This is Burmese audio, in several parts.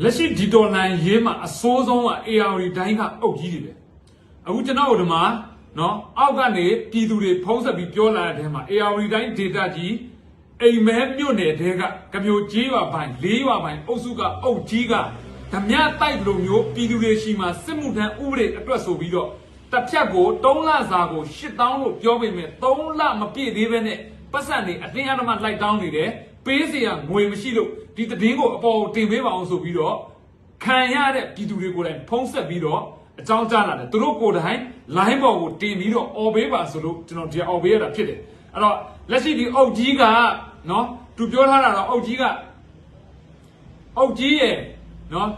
လက်ရှိဒီတော်လန်ရေးမှာအစိုးဆုံးက AR တိုင်းကအုပ်ကြီးတွေပဲအခုကျွန်တော်တို့ဒီမှာနော်အောက်ကနေပြည်သူတွေဖုံးဆက်ပြီးပြောလာတဲ့ထဲမှာ AR တိုင်း data ကြီးအိမ်မဲမြို့နယ်တဲကကမျိုးကြီးရွာပိုင်း၄ရွာပိုင်းအုပ်စုကအုပ်ကြီးကဓမြတိုက်လိုမျိုးပြည်သူတွေရှိမှစစ်မှုထမ်းဥပဒေအတွက်ဆိုပြီးတော့တစ်ဖြတ်ကို3လစာကို8000လို့ပြောပေမဲ့3လမပြည့်သေးဘဲနဲ့ပတ်စံနေအတင်းအဓမ္မလိုက်တောင်းနေတယ် ပေးစရာငွေမရှိလို့ဒီသတင်းကိုအပေါ်ကိုတင်ပေးပါအောင်ဆိုပြီးတော့ခံရတဲ့ပြည်သူတွေကိုလည်းဖုံးဆက်ပြီးတော့အကြောင်းကြားလာတယ်သူတို့ကိုယ်တိုင် line ပေါ်ကိုတင်ပြီးတော့အော်ပေးပါဆိုလို့ကျွန်တော်ဒီအော်ပေးရတာဖြစ်တယ်အဲ့တော့လက်ရှိဒီအုတ်ကြီးကနော်သူပြောထားတာတော့အုတ်ကြီးကအုတ်ကြီးရဲ့နော်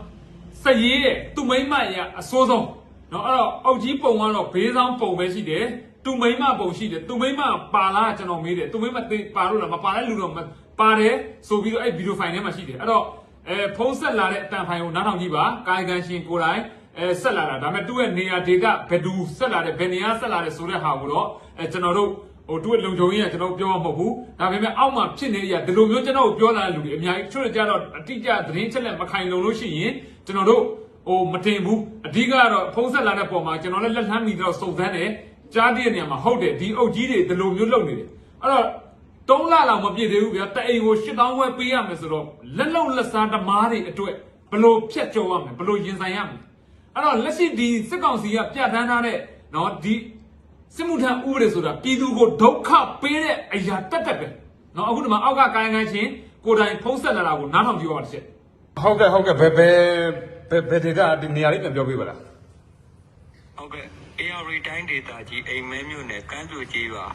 စည်ရည်ရဲ့သူ့မိမ့်မရဲ့အစိုးဆုံး နော်အဲ့တော့အုတ်ကြီးပုံကတော့ဘေးဆောင်ပုံပဲရှိတယ်သူ့မိမ့်မပုံရှိတယ်သူ့မိမ့်မပါလားကျွန်တော်မေးတယ်သူ့မိမ့်မသိပါလို့လားမပါတဲ့လူတော့မပါတယ်ဆိုပြီးတော့အဲ့ဗီဒီယိုဖိုင်ထဲမှာရှိတယ်အဲ့တော့အဲဖုံးဆက်လာတဲ့အတန်ဖိုင်ကိုနားထောင်ကြည့်ပါကာယကံရှင်ကိုယ်တိုင်အဲဆက်လာတာဒါပေမဲ့သူ့ရဲ့နေရာဒေတာဘယ်သူဆက်လာတယ်ဘယ်နေရာဆက်လာတယ်ဆိုတဲ့ဟာကိုတော့အဲကျွန်တော်တို့ဟိုသူ့ရဲ့လုံခြုံရေးကကျွန်တော်တို့ပြောမှာမဟုတ်ဘူးဒါပေမဲ့အောက်မှာဖြစ်နေရဒီလိုမျိုးကျွန်တော်တို့ပြောလာတဲ့လူတွေအများကြီးချို့ကြတော့အတိအကျသတင်းချက်လက်မခိုင်လုံလို့ရှိရင်ကျွန်တော်တို့ ဟိုမတင်ဘူးအဓိကကတော့ဖုံးဆက်လာတဲ့ပုံမှာကျွန်တော်လည်းလက်လှမ်းမိတော့စုံစမ်းတယ်ကြားတဲ့နေရာမှာဟုတ်တယ်ဒီအုပ်ကြီးတွေဒီလိုမျိုးလုပ်နေတယ်အဲ့တော့3လလောက်မပြည့်သေးဘူးဗျာတအိမ်ကို8000ဝယ်ပေးရမယ်ဆိုတော့လက်လုံလက်စားဓမားတွေအတွက်ဘလို့ဖြတ်ကျော်ရမယ်ဘလို့ရင်ဆိုင်ရမယ်အဲ့တော့လက်ရှိဒီစစ်ကောင်စီကပြဋ္ဌာန်းထားတဲ့နော်ဒီစစ်မှုထမ်းဥပဒေဆိုတာပြည်သူကိုဒုက္ခပေးတဲ့အရာတက်တက်ပဲနော်အခုဒီမှာအောက်ကကိုင်းကိုင်းချင်းကိုယ်တိုင်ဖုံးဆက်လာတာကိုနားထောင်ကြည့်ပါပါတစ်ချက်ဟုတ်ကဲ့ဟုတ်ကဲ့ဘယ်ဘယ် ဘယ်ဘယ်ဒေတာဒီနေရာလေးပြန်ပြောပြပါလားဟုတ်ကဲ့ AR တိုင်းဒေတာကြီးအိမ်မဲမြို့နယ်ကမ်းပြိုကြီးရွာ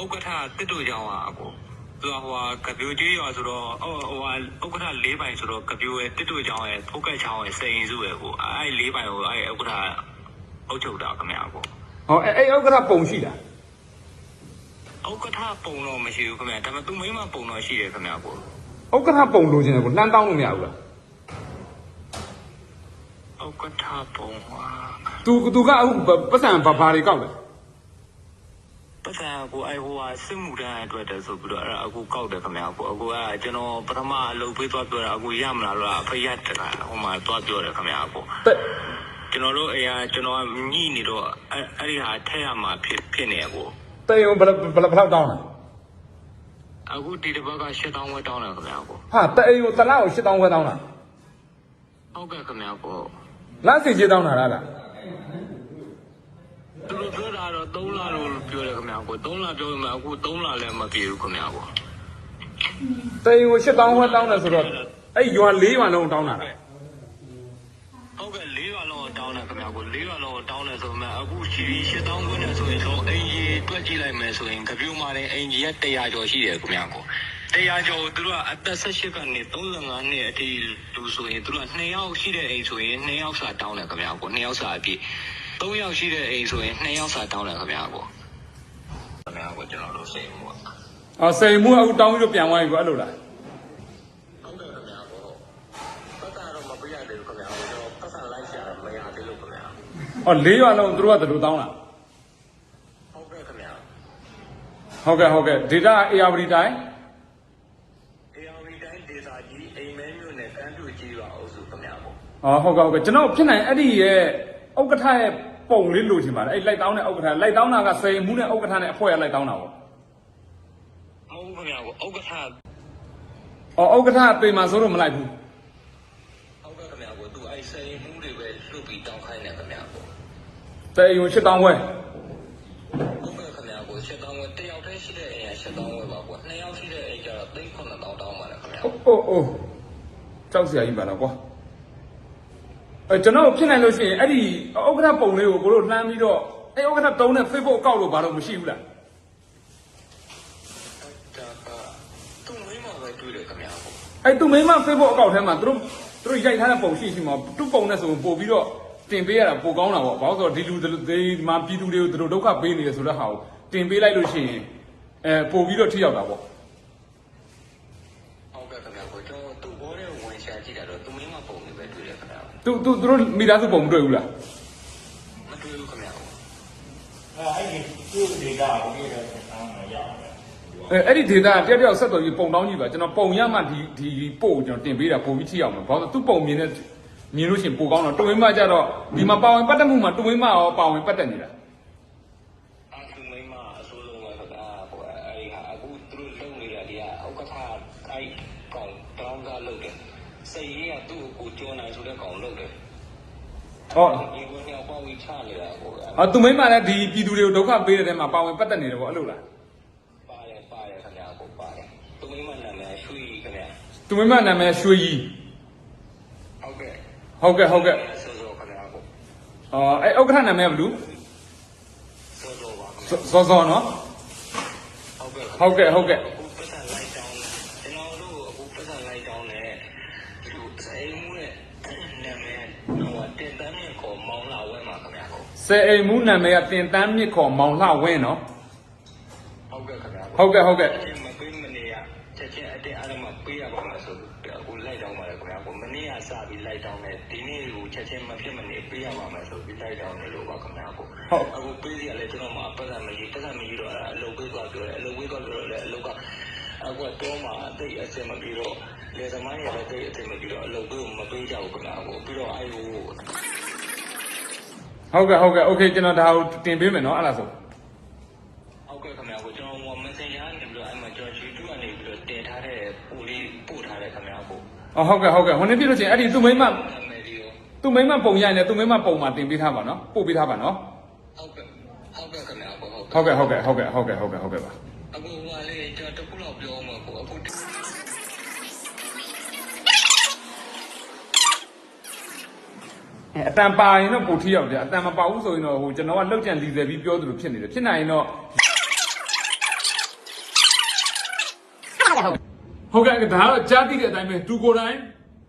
ဥက္ကဋ္ဌတစ်တို့ကြောင်ဟာအကိုသူကဟိုဟာကပြိုကြီးရွာဆိုတော့ဟိုဟိုဟာဥက္ကဋ္ဌ၄ပိုင်ဆိုတော့ကပြိုရဲ့တစ်တို့ကြောင်ရဲ့ဖုတ်ကက်ချောင်းရဲ့စိန်စုရဲ့ကိုအဲ့၄ပိုင်ကိုအဲ့ဥက္ကဋ္ဌအုပ်ချုပ်တာခင်ဗျာကိုဟောအဲ့အဲ့ဥက္ကဋ္ဌပုံရှိတာဥက္ကဋ္ဌပုံတော့မရှိဘူးခင်ဗျာဒါပေမဲ့သူမိမပုံတော့ရှိတယ်ခင်ဗျာကိုဥက္ကဋ္ဌပုံလိုချင်တယ်ကိုလှမ်းတောင်းလို့မရဘူးလား ဥက္ကဋ္ဌပုံဟာသူသူကအခုပတ်စံဘာဘာတွေကောက်လဲပတ်စံကိုအဲ့ဟိုဟာစစ်မှုတန်းအတွက်တည်းဆိုပြီးတော့အဲ့ဒါအခုကောက်တယ်ခင်ဗျာကိုအခုကကျွန်တော်ပထမအလုပ်ပေးသွားပြောတာအခုရမလားလို့အဖေရတက်ကဟိုမှာသွားပြောတယ်ခင်ဗျာကိုတက်ကျွန်တော်တို့အရာကျွန်တော်ကညှိနေတော့အဲ့အဲ့ဒီဟာထည့်ရမှာဖြစ်ဖြစ်နေကိုတက်ရုံဘယ်ဘယ်ဘယ်လောက်တောင်းလဲအခုဒီတစ်ပတ်က8000ဝက်တောင်းတယ်ခင်ဗျာကိုဟာတက်ရုံတစ်လားကို8000ခွဲတောင်းတာဟုတ်ကဲ့ခင်ဗျာကို လက်စီကြီးတောင်းတာလားလားသူတို့ပြောတာတော့3လလို့ပြောတယ်ခင်ဗျာကို3လပြောမှအခု3လလည်းမပြေဘူးခင်ဗျာကိုတက်ရုံ8000ခွဲတောင်းတယ်ဆိုတော့အဲ့ရွာ၄ရွာလုံးတောင်းတာလားဟုတ်ကဲ့၄ရွာလုံးတောင်းတယ်ခင်ဗျာကို၄ရွာလုံးတောင်းတယ်ဆိုမှအခုရှိပြီး8000ခွန်းနဲ့ဆိုရင်တော့အင်ကြီးတွက်ကြည့်လိုက်မယ်ဆိုရင်ကပြူမာတဲ့အင်ကြီးက100ကျော်ရှိတယ်ခင်ဗျာကို တရားကျော်သူတို့ကအသက်18ကနေ35နှစ်အထိလူဆိုရင်သူတို့က2ယောက်ရှိတဲ့အိမ်ဆိုရင်2ယောက်စာတောင်းတယ်ခင်ဗျာကို2ယောက်စာအပြည့်3ယောက်ရှိတဲ့အိမ်ဆိုရင်2ယောက်စာတောင်းတယ်ခင်ဗျာကိုခင်ဗျာကိုကျွန်တော်တို့စိတ်မှုပါအော်စိန်မှုအခုတောင်းပြီးတော့ပြန်သွားပြီကွအဲ့လိုလားဟုတ်ကဲ့ခင်ဗျာကိုပတ်တာတော့မပြရသေးဘူးခင်ဗျာကိုကျွန်တော်ပတ်စံလိုက်ရှာမရသေးလို့ခင်ဗျာအော်၄ရွာလုံးသူတို့ကတလူတောင်းတာဟုတ်ကဲ့ခင်ဗျာဟုတ်ကဲ့ဟုတ်ကဲ့ဒေတာ AR တိုင်း AR တိုင်းဒေတာကြီးအိမ်မဲမြို့နယ်ကမ်းပြူကြီးရွာအုပ်စုခင်ဗျာကိုအော်ဟုတ်ကဲ့ဟုတ်ကဲ့ကျွန်တော်ဖြစ်နိုင်အဲ့ဒီရဲ့ဥက္ကဋ္ဌရဲ့ပုံလေးလိုချင်ပါတယ်အဲ့လိုက်တောင်းတဲ့ဥက္ကဋ္ဌလိုက်တောင်းတာကစိန်မှုနဲ့ဥက္ကဋ္ဌနဲ့အဖွဲ့ကလိုက်တောင်းတာပေါ့မဟုတ်ဘူးခင်ဗျာကိုဥက္ကဋ္ဌအော်ဥက္ကဋ္ဌအပေမှာဆိုလို့မလိုက်ဘူးဟုတ်ကဲ့ခင်ဗျာကိုသူအဲ့စိန်မှုတွေပဲလွတ်ပြီးတောင်းခိုင်းတယ်ခင်ဗျာကိုတဲ့ယုံ8000ခွဲဟုတ် ၈တောင်းဝယ်တယောက်တည်းရှိတဲ့အိမ်က၈တောင်းဝယ်ပါကွာနှစ်ယောက်ရှိတဲ့အိမ်ကျတော့သိန်း9တောင်းတောင်းပါတယ်ခင်ဗျာဟုတ်ဟုတ်ဟုတ်ကြောက်စရာကြီးပါတော့ကွာအဲကျွန်တော်ဖြစ်နိုင်လို့ရှိရင်အဲ့ဒီဥက္ကဋ္ဌပုံလေးကိုကိုတို့လှမ်းပြီးတော့အဲ့ဥက္ကဋ္ဌတုံးတဲ့ Facebook အကောင့်လို့ဘာလို့မရှိဘူးလားသူ့မိမပဲတွေ့တယ်ခင်ဗျာအဲ့သူ့မိမ Facebook အကောင့်ထဲမှာသူတို့သူတို့ရိုက်ထားတဲ့ပုံရှိရှိမှာသူ့ပုံနဲ့ဆိုပို့ပြီးတော့တင်ပေးရတာပိုကောင်းတာပေါ့ဘာလို့ဆိုတော့ဒီလူတွေဒီမှာပြည်သူတွေကိုသူတို့ဒုက္ခပေးနေရဆိုတဲ့ဟာကို တင်ပေးလိုက်လို့ရှိရင်အဲပို့ပြီးတော့ထိရောက်တာပေါ့ဟုတ်ကဲ့ခင်ဗျာကိုကျွန်တော်သူ့ဘောထဲဝင်ရှာကြည့်တာတော့သူ့မိမပုံတွေပဲတွေ့တယ်ခင်ဗျာသူသူသူတို့မိသားစုပုံမတွေ့ဘူးလားမတွေ့ဘူးခင်ဗျာကိုအဲ့အဲ့ဒီသူ့ဒေတာကိုပြည့်တဲ့ဆန်းမှာရအောင်အဲအဲ့ဒီဒေတာတယောက်တယောက်ဆက်တော်ကြီးပုံတောင်းကြည့်ပါကျွန်တော်ပုံရမှဒီဒီပို့ကိုကျွန်တော်တင်ပေးတာပုံပြီးထိအောင်မယ်ဘာလို့သူ့ပုံမြင်တဲ့မြင်လို့ရှိရင်ပိုကောင်းတော့တွင်းမကြတော့ဒီမှာပါဝင်ပတ်သက်မှုမှာတွင်းမရောပါဝင်ပတ်သက်နေတာ အာသူမိမအဆိုးလုံးပဲခါဟိုအဲဒီဟာအခုသူတို့လုံနေတာဒီကဥက္ကဋ္ဌအဲကောင်တောင်းတာလုပ်တယ်စိတ်ရင်းကသူ့ကိုကြောနိုင်ဆိုတဲ့ကောင်လုပ်တယ် ဟောဒီဝင်ရောက်ပေါ့ဝီချနေတာဟိုအော်သူမိမလည်းဒီပြည်သူတွေကိုဒုက္ခပေးတဲ့တဲမှာပါဝင်ပတ်သက်နေတယ်ပေါ့အဲ့လိုလားပါတယ်ပါတယ်ခင်ဗျာကိုပါတယ်သူမိမနာမည်ရွှေခင်ဗျာသူမိမနာမည်ရွှေကြီးဟုတ်ကဲ့ဟုတ်ကဲ့ဟုတ်ကဲ့ဆိုဆိုခင်ဗျာကိုအော်အဲ့ဥက္ကဋ္ဌနာမည်ကဘယ်လိုဆိုဆိုပါခင်ဗျာစောစောနော်ဟုတ်ကဲ့ဟုတ်ကဲ့ဟုတ်ကဲ့အခုပတ်စံလိုက် ဆယ်အိမ်မူးနာမည်ကတင်တန်းမြစ်ခေါ်မောင်လှဝင်းနော်ဟုတ်ကဲ့ခင်ဗျာဟုတ်ကဲ့ဟုတ်ကဲ့ချင်းမပေးမနေရချက်ချင်းအတင်းအားလုံးမပေးရပါမှာဆိုပြီးအခုလိုက်တောင်းပါတယ်ခင်ဗျာကိုမနေ့ကစပြီးလိုက်တောင်းတယ်ဒီနေ့ကိုချက်ချင်းမဖြစ်မနေပေးရပါမယ်ဆိုပြီးလိုက်တောင်းတယ်လို့ပါခင်ဗျာကိုဟုတ်အခုပေးရလဲကျွန်တော်မှပတ်စံမရှိပတ်စံမရှိတော့အလုပ်ပေးသွားပြောတယ်အလုပ်ပေးသွားပြောတယ်အလုပ်ကအခုတော့မှတိတ်အဆင်မပြေတော့လေသမားရလည်းတိတ်အဆင်မပြေတော့အလုပ်ပေးမပေးကြဘူးခင်ဗျာကိုပြီးတော့အဲဟို ဟုတ်ကဲ့ဟုတ်ကဲ့ okay ကျွန်တော်ဒါကိုတင်ပေးမယ်နော်အဲ့လားဆိုဟုတ်ကဲ့ခင်ဗျာကိုကျွန်တော် messenger ကနေပြီးတော့အဲ့မှာကျွန်တော် YouTube ကနေပြီးတော့တင်ထားတဲ့ပို့လေးပို့ထားတယ်ခင်ဗျာကိုအော်ဟုတ်ကဲ့ဟုတ်ကဲ့ဟိုနေ့ပြလို့ချင်းအဲ့ဒီသူ့မိမသူ့မိမပုံရိုက်နေသူ့မိမပုံမှာတင်ပေးထားပါနော်ပို့ပေးထားပါနော်ဟုတ်ကဲ့ဟုတ်ကဲ့ခင်ဗျာကိုဟုတ်ကဲ့ဟုတ်ကဲ့ဟုတ်ကဲ့ဟုတ်ကဲ့ဟုတ်ကဲ့ဟုတ်ကဲ့ပါအခုဟိုလေကျွန်တော်တခုလောက်ပြောမှာကိုအခု အတန်ပါရင်တော့ပိုထိရောက်တယ်အတန်မပါဘူးဆိုရင်တော့ဟိုကျွန်တော်ကလောက်ကြံလီဆယ်ပြီးပြောသလိုဖြစ်နေတယ်ဖြစ်နိုင်ရင်တော့ဟုတ်ကဲ့ဒါတော့ကြားသိတဲ့အတိုင်းပဲသူကိုယ်တိုင်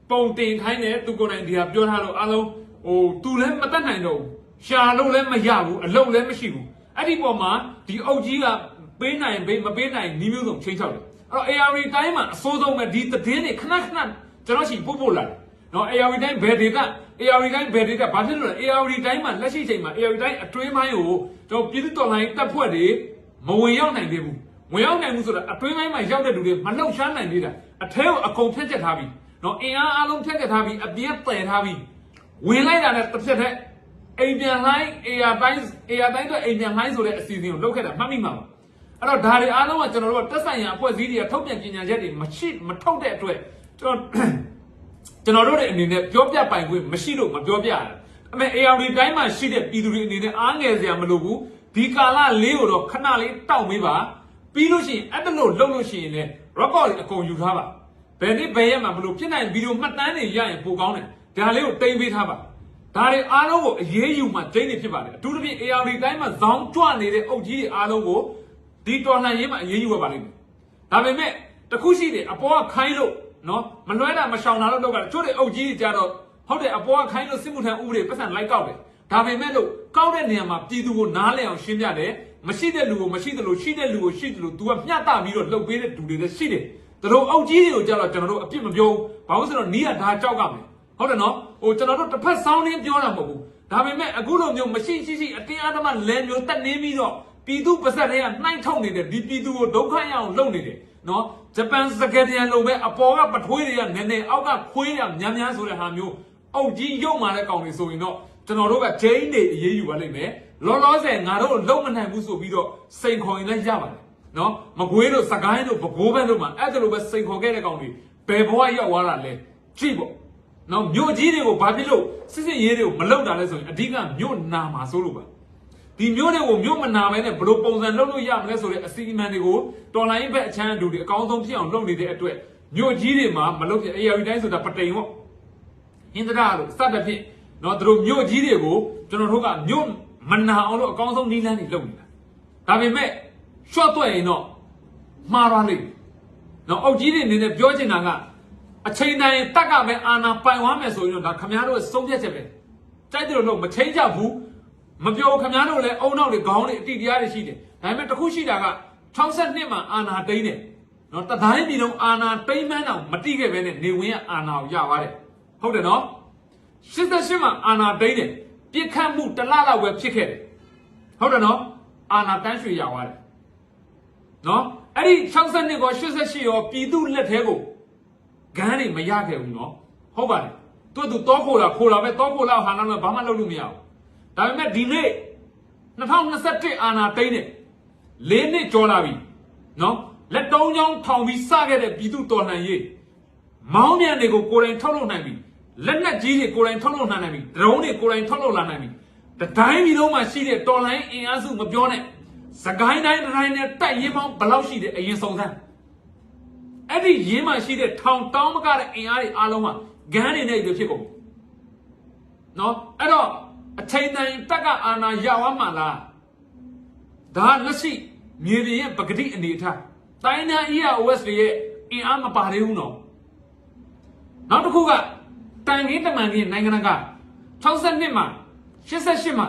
ပုံတင်ခိုင်းတယ်သူကိုယ်တိုင်ဒီဟာပြောထားလို့အားလုံးဟိုသူလည်းမတတ်နိုင်တော့ဘူးရှာလို့လည်းမရဘူးအလုပ်လည်းမရှိဘူးအဲ့ဒီပုံမှာဒီအုပ်ကြီးကပေးနိုင်ပေးမပေးနိုင်နီးမျိုးစုံချင်းချောက်တယ်အဲ့တော့ AR တိုင်းမှာအစိုးဆုံးပဲဒီသတင်းတွေခဏခဏကျွန်တော်ရှိပို့ပို့လာတယ် နော် AR တိုင်းဘယ်ဒေတာ AR တိုင်းဘယ်ဒေတာဘာဖြစ်လို့လဲ AR တိုင်းမှာလက်ရှိချိန်မှာ AR တိုင်းအတွင်းပိုင်းကိုကျွန်တော်ပြည်သူတော်လှန်ရေးတပ်ဖွဲ့တွေမဝင်ရောက်နိုင်သေးဘူးဝင်ရောက်နိုင်မှုဆိုတာအတွင်းပိုင်းမှာရောက်တဲ့လူတွေမလှုပ်ရှားနိုင်သေးတာအထဲကိုအကုန်ဖျက်ချက်ထားပြီးနော်အင်အားအလုံးဖျက်ချက်ထားပြီးအပြည့်ပယ်ထားပြီးဝင်လိုက်တာနဲ့တစ်ဖြတ်တဲ့အိမ်ပြန်လိုင်း AR တိုင်း AR တိုင်းတော့အိမ်ပြန်လိုင်းဆိုတဲ့အစီအစဉ်ကိုလုပ်ခဲ့တာမှတ်မိမှာပါအဲ့တော့ဒါတွေအားလုံးကကျွန်တော်တို့ကတက်ဆိုင်ရာအဖွဲ့အစည်းတွေကထုတ်ပြန်ကြေညာချက်တွေမရှိမထုတ်တဲ့အတွက်ကျွန်တော် ကျွန်တော်တို့ရဲ့အနေနဲ့ပြောပြပိုင်ခွင့်မရှိလို့မပြောပြရဘူးအမေ AR တိုင်းမှာရှိတဲ့ပြည်သူတွေအနေနဲ့အားငယ်စရာမလိုဘူးဒီကာလလေးကိုတော့ခဏလေးတောက်မေးပါပြီးလို့ရှိရင်အဲ့ဒါလို့လုပ်လို့ရှိရင်လည်း record တွေအကုန်ယူထားပါဘယ်နေ့ဘယ်ရက်မှာဘလို့ဖြစ်နိုင်ဗီဒီယိုမှတ်တမ်းတွေရရင်ပိုကောင်းတယ်ဒါလေးကိုတိမ့်ပေးထားပါဒါတွေအားလုံးကိုအရေးယူမှကျင်းနေဖြစ်ပါတယ်အထူးသဖြင့် AR တိုင်းမှာဇောင်းကြွနေတဲ့အုပ်ကြီးတွေအားလုံးကိုဒီတော်လှန်ရေးမှာအရေးယူရပါလိမ့်မယ်ဒါပေမဲ့တခုရှိတယ်အပေါ်ကခိုင်းလို့ နော်မလွှဲတာမရှောင်တာလို့တော့ကချို့တဲ့အုပ်ကြီးကြီးကြတော့ဟုတ်တယ်အပေါ်ကခိုင်းလို့စစ်မှုထမ်းဥပဒေပတ်စံလိုက်ကောက်တယ်ဒါပေမဲ့လို့ကောက်တဲ့နေရာမှာပြည်သူကိုနားလည်အောင်ရှင်းပြတယ်မရှိတဲ့လူကိုမရှိတယ်လို့ရှိတဲ့လူကိုရှိတယ်လို့ तू ကမျှတပြီးတော့လှုပ်ပေးတဲ့လူတွေလည်းရှိတယ်ဒါလို့အုပ်ကြီးတွေကိုကြတော့ကျွန်တော်တို့အပြစ်မပြောဘူးဘာလို့ဆိုတော့နီးကဒါကြောက်ကမယ်ဟုတ်တယ်နော်ဟိုကျွန်တော်တို့တစ်ဖက်ဆောင်းရင်းပြောတာမဟုတ်ဘူးဒါပေမဲ့အခုလိုမျိုးမရှိရှိရှိအတင်းအဓမ္မလဲမျိုးတက်နေပြီးတော့ပြည်သူပါဇက်တွေကနှိုက်ထုတ်နေတဲ့ဒီပြည်သူကိုဒုက္ခရအောင်လုပ်နေတယ် နော်ဂျပန်စကတန်လိုပဲအပေါ်ကပထွေးတွေကနည်းနည်းအောက်ကခွေးရများများဆိုတဲ့ဟာမျိုးအုတ်ကြီးရုပ်မာတဲ့ကောင်တွေဆိုရင်တော့ကျွန်တော်တို့ကဂျိန်းတွေအေးအေးယူပါလိမ့်မယ်လောလောဆယ်ငါတို့လုံမနိုင်ဘူးဆိုပြီးတော့စိန်ခေါ်ရင်လည်းရပါတယ်နော်မကွေးတို့စကိုင်းတို့ပဲခူးဘန်းတို့မှာအဲ့ဒါလိုပဲစိန်ခေါ်ခဲ့တဲ့ကောင်တွေဘယ်ဘဝရောက်သွားတာလဲကြည့်ပေါ့နော်မြို့ကြီးတွေကိုဘာဖြစ်လို့စစ်စစ်ရေးတွေကိုမလုပ်တာလဲဆိုရင်အဓိကမြို့နာမှာစိုးလို့ပါ ဒီမျိုးတွေကိုမျိုးမနာမဲနဲ့ဘယ်လိုပုံစံလုပ်လို့ရမလဲဆိုတဲ့အစီအမံတွေကိုတော်လိုင်းဘက်အချမ်းအတူတွေအကောင်းဆုံးဖြစ်အောင်လုပ်နေတဲ့အတွက်မြို့ကြီးတွေမှာမလုပ်ဖြစ် AR တိုင်းဆိုတာပတိန်ပေါ့ဟင်္ဒရာလို့စတဲ့ဖြစ်နော်သူတို့မြို့ကြီးတွေကိုကျွန်တော်တို့ကမြို့မနာအောင်လို့အကောင်းဆုံးနီးလန်းတွေလုပ်နေတာဒါပေမဲ့ short တော့ရင်တော့မှားသွားလိမ့်မယ်နော်အုတ်ကြီးတွေအနေနဲ့ပြောချင်တာကအချိန်တိုင်းတက်ကပဲအာနာပိုင်ဝမ်းမယ်ဆိုရင်တော့ဒါခမားတို့ရဲ့ဆုံးဖြတ်ချက်ပဲကြိုက်တယ်လို့မချိန်ကြဘူး မပြောခင်ဗျားတို့လည်းအုံနောက်တွေခေါင်းတွေအတိတရားတွေရှိတယ်ဒါပေမဲ့တစ်ခုရှိတာက62မှာအာနာတိန်တယ်နော်တတိုင်းပြည်လုံးအာနာတိန်မှန်းအောင်မတိခဲ့ပဲနဲ့နေဝင်ကအာနာကိုရပါတယ်ဟုတ်တယ်နော်88မှာအာနာတိန်တယ်ပြစ်ခတ်မှုတစ်လလောက်ပဲဖြစ်ခဲ့တယ်ဟုတ်တယ်နော်အာနာတန်းရွှေရသွားတယ်နော်အဲ့ဒီ62ကော88ရောပြည်သူလက်ထဲကိုဂန်းတွေမရခဲ့ဘူးနော်ဟုတ်ပါတယ်သူကသူတောခိုတာခိုတာပဲတောခိုလာဟာလာတော့ဘာမှလုပ်လို့မရဘူး ဒါပေမဲ့ဒီနေ့2021အာနာသိန်းနဲ့၄နှစ်ကျော်လာပြီနော်လက်တုံးချောင်းထောင်ပြီးစခဲ့တဲ့ပြည်သူတော်လှန်ရေးမောင်းမြန်တွေကိုကိုယ်တိုင်ထုတ်လုပ်နိုင်ပြီလက်နက်ကြီးတွေကိုယ်တိုင်ထုတ်လုပ်နိုင်ပြီဒရုန်းတွေကိုယ်တိုင်ထုတ်လုပ်လာနိုင်ပြီတတိုင်းပြည်လုံးမှာရှိတဲ့တော်လှန်ရေးအင်အားစုမပြောနဲ့စကိုင်းတိုင်းတိုင်းနဲ့တိုက်ရင်ပေါင်းဘယ်လောက်ရှိတယ်အရင်စုံစမ်းအဲ့ဒီရင်းမှာရှိတဲ့ထောင်တောင်းမကတဲ့အင်အားတွေအားလုံးကဂန်းတွေနဲ့ပြဖြစ်ကုန်နော်အဲ့တော့ အချိန်တိုင်းတက်ကအာဏာရဝမှလားဒါလက်ရှိမြေပြင်ရဲ့ပဂတိအနေအထားတိုင်းနာ EOS တွေရဲ့အင်အားမပါသေးဘူးနော်နောက်တစ်ခုကတန်ခင်းတမန်ခင်းနိုင်ငံတကာ62မှာ88မှာ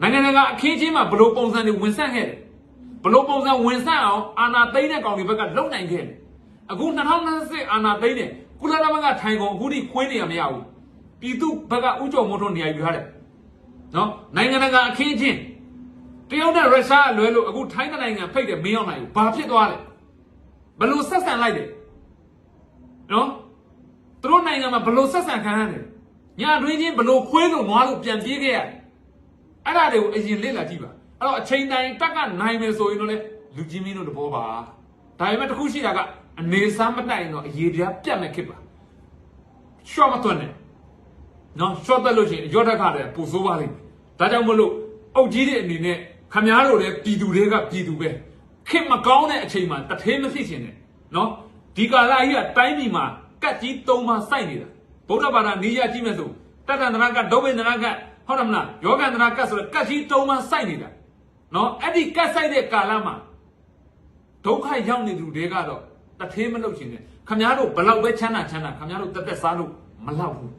နိုင်ငံတကာအခင်းချင်းမှာဘလို့ပုံစံတွေဝင်ဆက်ခဲ့တယ်ဘလို့ပုံစံဝင်ဆက်အောင်အာဏာသိမ်းတဲ့ကောင်တွေဘက်ကလုံနိုင်ခဲ့တယ်အခု2020အာဏာသိမ်းတဲ့ကုလသမဂ္ဂထိုင်ကုန်အခုထိခွင်းနေရမရဘူး ပြည်သူဘက်ကဥကြုံမို့ထွန်းနေရာယူထားတယ်နော်နိုင်ငံတကာအခင်းချင်းတရုတ်နဲ့ရုရှားအလွဲလို့အခုထိုင်းနိုင်ငံဖိတ်တယ်မင်းအောင်နိုင်ဘူးဘာဖြစ်သွားလဲဘလို့ဆက်ဆံလိုက်တယ်နော်သူတို့နိုင်ငံမှာဘလို့ဆက်ဆံခံရတယ်ညာတွင်းချင်းဘလို့ခွေးလို့နွားလို့ပြန်ပြေးခဲ့ရတယ်အဲ့ဒါတွေကိုအရင်လေ့လာကြည့်ပါအဲ့တော့အချိန်တိုင်းတက်ကနိုင်မယ်ဆိုရင်တော့လေလူကြီးမင်းတို့တဘောပါဒါပေမဲ့တစ်ခုရှိတာကအနေစားမတိုင်တော့အရေးပြားပြတ်မဲ့ခစ်ပါရှော့မသွန်းနဲ့ နော်ရှော့တက်လို့ရှိရင်ရော့တက်ခါတယ်ပူဆိုးပါလိမ့်ဒါကြောင့်မလို့အုတ်ကြီးတဲ့အနေနဲ့ခမားတို့လည်းပြည်သူတွေကပြည်သူပဲခင်မကောင်းတဲ့အချိန်မှာတထေးမဖြစ်ရှင်နဲ့နော်ဒီကာလကြီးကတိုင်းပြည်မှာကတ်ကြီးသုံးပါစိုက်နေတာဗုဒ္ဓဘာသာနေရကြည့်မယ်ဆိုတတ္တန္တရာကဒုဗ္ဗေန္ဒရာကဟုတ်တယ်မလားယောဂန္တရာကဆိုတော့ကတ်ကြီးသုံးပါစိုက်နေတာနော်အဲ့ဒီကတ်စိုက်တဲ့ကာလမှာဒုက္ခရောက်နေသူတွေကတော့တထေးမလုပ်ရှင်နဲ့ခမားတို့ဘလောက်ပဲချမ်းသာချမ်းသာခမားတို့တက်တက်စားလို့မလောက်ဘူး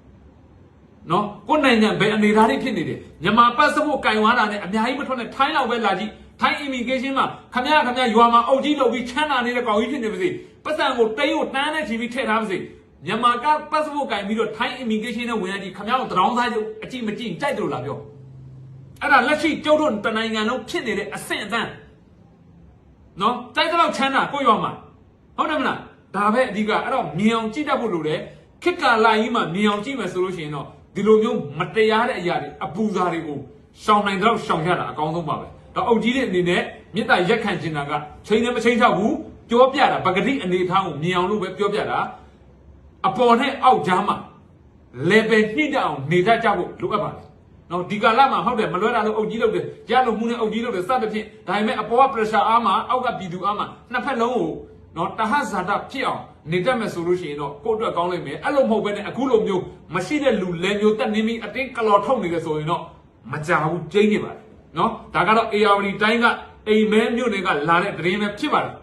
နော်ကိုယ်နိုင်ငံဘယ်အနေအထားတွေဖြစ်နေတယ်မြန်မာပတ်စဖို့ကင်ဝါတာနဲ့အများကြီးမထွက်နဲ့ထိုင်းလောက်ပဲလာကြည့်ထိုင်း immigration မှာခမရခမရရွာမှာအုပ်ကြီးလုပ်ပြီးချမ်းသာနေတဲ့ကောင်ကြီးဖြစ်နေပါစေပတ်စံကိုတိန်းကိုတန်းနဲ့ချီပြီးထည့်ထားပါစေမြန်မာကပတ်စဖို့ကင်ပြီးတော့ထိုင်း immigration နဲ့ဝင်ရကြည့်ခမရကိုတရောင်းသားကျုပ်အကြည့်မကြည့်ကြိုက်တယ်လို့လာပြောအဲ့ဒါလက်ရှိကျုပ်တို့တနိုင်ငံလုံးဖြစ်နေတဲ့အဆင့်အတန်းနော်တိုက်တော့ချမ်းသာကိုယ့်ရွာမှာဟုတ်တယ်မလားဒါပဲအဓိကအဲ့တော့မြင်အောင်ကြည့်တတ်ဖို့လိုတယ်ခစ်ကာလာကြီးမှာမြင်အောင်ကြည့်မယ်ဆိုလို့ရှိရင်တော့ ဒီလိုမျိုးမတရားတဲ့အရာတွေအပူစာတွေကိုရှောင်နိုင်တော့ရှောင်ရတာအကောင်းဆုံးပါပဲတော့အုပ်ကြီးတဲ့အနေနဲ့မေတ္တာရက်ခံချင်တာကချိန်နဲ့မချိန်ချောက်ဘူးပြောပြတာပဂတိအနေထားကိုမြင်အောင်လို့ပဲပြောပြတာအပေါ်နဲ့အောက်ကြားမှာ level ညှိတတ်အောင်နေတတ်ကြဖို့လိုအပ်ပါတယ်နော်ဒီကာလမှာဟုတ်တယ်မလွဲတာလို့အုပ်ကြီးလုပ်တယ်ရလို့မှုနဲ့အုပ်ကြီးလုပ်တယ်စသဖြင့်ဒါပေမဲ့အပေါ်က pressure အားမှာအောက်ကပြည်သူအားမှာနှစ်ဖက်လုံးကိုနော်တဟဇာတဖြစ်အောင် နေတတ်မယ်ဆိုလို့ရှိရင်တော့ကိုယ့်အတွက်ကောင်းလိမ့်မယ်အဲ့လိုမဟုတ်ဘဲနဲ့အခုလိုမျိုးမရှိတဲ့လူလဲမျိုးတက်နေပြီးအတင်းကလော်ထုတ်နေတယ်ဆိုရင်တော့မကြဘူးကျင်းနေပါတယ်နော်ဒါကတော့ AR တိုင်းကအိမ်မဲမြို့နယ်ကလာတဲ့သတင်းပဲဖြစ်ပါတယ်